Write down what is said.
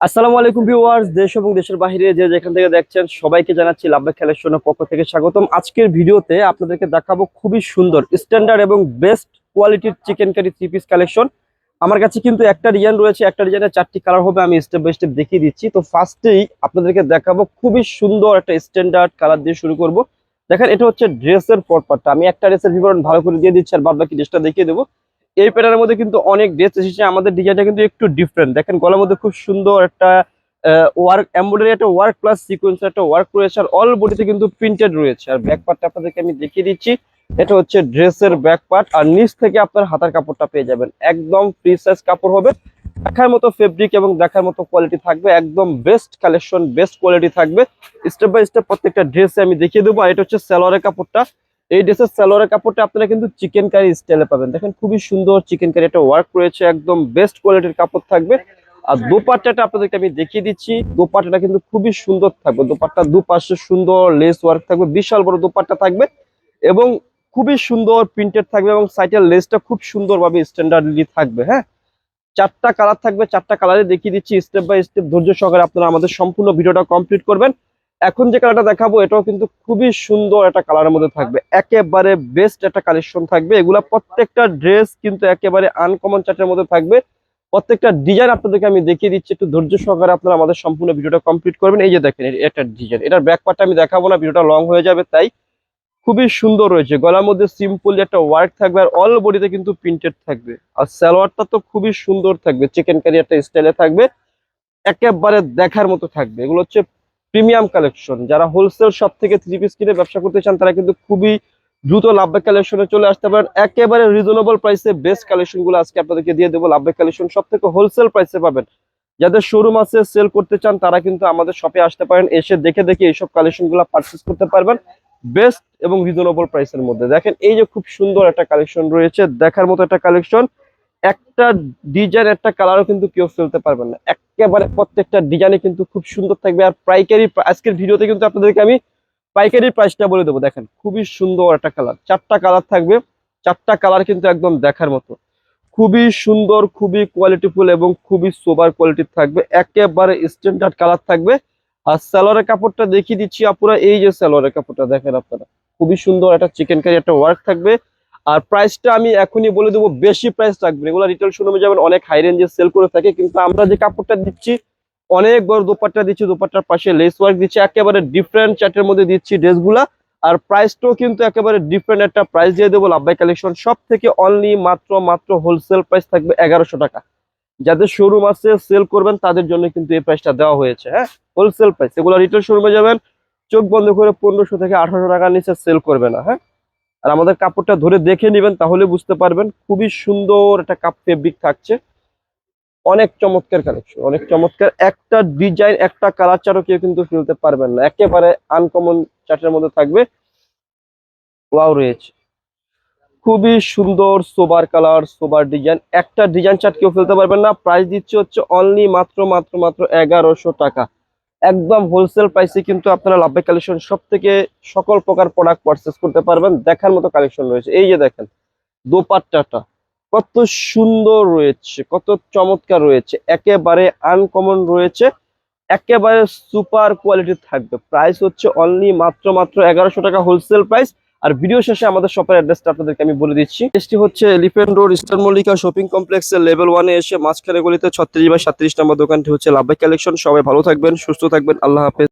আসসালামু আলাইকুম ভিউয়ার্স, দেশ এবং দেশের বাইরে যে যেখান থেকে দেখছেন সবাইকে জানাচ্ছি লাভবাগ কালেকশনের পক্ষ থেকে স্বাগতম। আজকের ভিডিওতে আপনাদেরকে দেখাবো খুবই সুন্দর স্ট্যান্ডার্ড এবং বেস্ট কোয়ালিটির chicken curry three piece collection আমার কাছে কিন্তু একটা ডিজাইন রয়েছে, একটা ডিজাইনের চারটি কালার হবে, আমি স্টেপ বাই স্টেপ দেখিয়ে দিচ্ছি। তো ফার্স্টেই আপনাদেরকে দেখাবো খুবই সুন্দর একটা স্ট্যান্ডার্ড কালার দিয়ে শুরু করব। দেখেন, এটা হচ্ছে ড্রেসের পরপারটা আমি একটা ড্রেসের বিবরণ ভালো করে দিয়ে দিচ্ছি আর বাদ বাকি ড্রেসটা দেখিয়ে দেবো। এই প্যাটার্নের মধ্যে কিন্তু অনেক ড্রেস এসেছে, আমাদের ডিজাইনটা কিন্তু একটু ডিফারেন্ট দেখেন, গলার মধ্যে খুব সুন্দর একটা ওয়ার্ক এমব্রয়ডারি একটা ওয়ার্ক প্লাস সিকোয়েন্স একটা ওয়ার্ক রয়েছে, আর অল বডিতে কিন্তু প্রিন্টেড রয়েছে। আর ব্যাক পার্টটা আপনাদেরকে আমি দেখিয়ে দিচ্ছি, এটা হচ্ছে ড্রেসের ব্যাক পার্ট আর নিচ থেকে আপনার হাতার কাপড়টা পেয়ে যাবেন। একদম ফ্রি সাইজ কাপড় হবে, দেখার মতো ফেব্রিক এবং দেখার মতো কোয়ালিটি থাকবে, একদম বেস্ট কালেকশন বেস্ট কোয়ালিটি থাকবে। স্টেপ বাই স্টেপ প্রত্যেকটা ড্রেসে আমি দেখিয়ে দেবো, আর এটা হচ্ছে স্যালোয়ারের কাপড়টা। এই ড্রেসের সালোয়ারের কাপড়টা আপনারা কিন্তু চিকেন কারি স্টাইলে পাবেন। দেখেন খুবই সুন্দর চিকেন কারি একটা ওয়ার্ক রয়েছে, একদম বেস্ট কোয়ালিটির কাপড় থাকবে। আর দোপাট্টাটা আপনাদেরকে আমি দেখিয়ে দিচ্ছি, দোপাট্টাটা কিন্তু খুবই সুন্দর থাকবে। দোপাট্টা দুপাশে সুন্দর লেস ওয়ার্ক থাকবে, বিশাল বড় দোপাট্টা থাকবে এবং খুবই সুন্দর প্রিন্টেড থাকবে এবং সাইটের লেসটা খুব সুন্দরভাবে স্ট্যান্ডার্ডলি থাকবে হ্যাঁ? চারটা কালার থাকবে, চারটা কালারে দেখিয়ে দিচ্ছি স্টেপ বাই স্টেপ ধৈর্য সহকারে আপনারা আমাদের সম্পূর্ণ ভিডিওটা কমপ্লিট করবেন। এখন যে কালারটা দেখাবো, এটাও কিন্তু খুবই সুন্দর একটা কালারের মধ্যে থাকবে। একেবারে বেস্ট একটা কালেকশন থাকবে। এগুলা প্রত্যেকটা ড্রেস কিন্তু একেবারে আনকমন চার্টের মধ্যে থাকবে। প্রত্যেকটা ডিজাইন আপনাদেরকে আমি দেখিয়ে দিচ্ছি। একটু ধৈর্য সহকারে আপনারা আমাদের সম্পূর্ণ ভিডিওটা কমপ্লিট করবেন। এই যে দেখেন এটা ডিজাইন এটার ব্যাক পার্টটা আমি দেখাবো না, ভিডিওটা লং হয়ে যাবে, তাই খুবই সুন্দর রয়েছে। গলার মধ্যে সিম্পল একটা ওয়ার্ক থাকবে আর অল বডিতে কিন্তু প্রিন্টেড থাকবে। আর সালোয়ারটা তো খুবই সুন্দর থাকবে। চিকেন কারি একটা স্টাইলে থাকবে। একেবারে দেখার মতো থাকবে। এগুলো হচ্ছে প্রিমিয়াম কালেকশন। যারা হোলসেল শপ থেকে থ্রি পিস কিনে ব্যবসা করতে চান, তারা কিন্তু খুবই দ্রুত লাভবাগ কালেকশনে চলে আসতে পারেন। একেবারে রিজনেবল প্রাইসে বেস্ট কালেকশনগুলো আজকে আপনাদেরকে দিয়ে দেবো। লাভবাগ কালেকশন সব থেকে হোলসেল প্রাইসে পাবেন। যাদের শোরুম আছে সেল করতে চান, তারা কিন্তু আমাদের শপে আসতে পারেন। এসে দেখে দেখে এইসব কালেকশনগুলো পারচেস করতে পারবেন। বেস্ট এবং রিজনেবল প্রাইসের মধ্যে। দেখেন, এই যে খুব সুন্দর একটা কালেকশন রয়েছে। দেখার মতো একটা কালেকশন একটা ডিজাইন একটা কালারও কিন্তু কেউ ফেলতে পারবেন না। একেবারে প্রত্যেকটা ডিজাইনে কিন্তু খুব সুন্দর থাকবে। আর পাইকারি আজকের ভিডিওতে কিন্তু আপনাদেরকে আমি পাইকারি প্রাইসটা বলে দেবো। দেখেন, খুবই সুন্দর একটা কালার চারটা কালার থাকবে। চারটা কালার কিন্তু একদম দেখার মতো। খুবই সুন্দর, খুবই কোয়ালিটিফুল এবং খুবই সোবার কোয়ালিটির থাকবে। একেবারে স্ট্যান্ডার্ড কালার থাকবে। আর স্যালোয়ারের কাপড়টা দেখিয়ে দিচ্ছি আপনারা এই যে স্যালোয়ারের কাপড়টা, দেখেন আপনারা। খুবই সুন্দর একটা চিকেন কারি একটা ওয়ার্ক থাকবে। আর প্রাইসটা আমি এখনই বলে দেবো, বেশি প্রাইস রাখবেন। এগুলো রিটেল শোরুমে যাবেন, অনেক হাই রেঞ্জে সেল করে থাকে, কিন্তু আমরা যে কাপড়টা দিচ্ছি, অনেক বড় দোপাট্টা দিচ্ছি, দোপাট্টার পাশে লেস ওয়ার্ক দিচ্ছি, একেবারে ডিফারেন্ট চার্টের মধ্যে দিচ্ছি ড্রেসগুলা। আর প্রাইসটাও কিন্তু একেবারে ডিফারেন্ট একটা প্রাইস দিয়ে দেবো, লাভবাই কালেকশন সব থেকে অনলি মাত্র মাত্র হোলসেল প্রাইস থাকবে এগারোশো টাকা। যাদের শোরুম আছে সেল করবেন, তাদের জন্য কিন্তু এই প্রাইসটা দেওয়া হয়েছে হ্যাঁ? হোলসেল প্রাইস এগুলো রিটেল শোরুমে যাবেন, চোখ বন্ধ করে পনেরোশো থেকে আঠারোশো টাকার নিচে সেল করবে না হ্যাঁ? আর আমাদের কাপড়টা ধরে দেখে নেবেন, তাহলে বুঝতে পারবেন খুবই সুন্দর একটা কাপ ফেব্রিক থাকছে। অনেক চমৎকার কালেকশন অনেক চমৎকার। একটা ডিজাইন একটা কালার চারও কেউ কিন্তু ফেলতে পারবেন না। একেবারে আনকমন চার্টের মধ্যে থাকবে। ওয়াও রয়েছে। খুবই সুন্দর সোবার কালার সোবার ডিজাইন একটা ডিজাইন চার্ট কেউ ফেলতে পারবেন না। প্রাইস দিচ্ছে হচ্ছে অনলি মাত্র মাত্র মাত্র এগারোশো টাকা। একদম হোলসেল প্রাইসে কিন্তু আপনারা লাভবাই কালেকশন সব থেকে সকল প্রকার প্রোডাক্ট পারচেস করতে পারবেন, দেখার মতো কালেকশন রয়েছে। এই যে দেখেন, দোপাট্টাটা কত সুন্দর রয়েছে, কত চমৎকার রয়েছে, একেবারে আনকমন রয়েছে, একেবারে সুপার কোয়ালিটি থাকবে। প্রাইস হচ্ছে অনলি মাত্র মাত্র এগারোশো টাকা হোলসেল প্রাইস আর ভিডিও শেষে আমাদের শপের অ্যাড্রেসটা আপনাদেরকে আমি বলে দিচ্ছি। এসটি হচ্ছে Elephant Road Eastern Mallika shopping কমপ্লেক্সের লেভেল ওয়ানে এসে মাঝখানে গলিতে ছত্রিশ বাই সাত্রিশ নম্বর দোকানটি হচ্ছে লাভবাই কালেকশন সবাই ভালো থাকবেন, সুস্থ থাকবেন, আল্লাহ হাফেজ।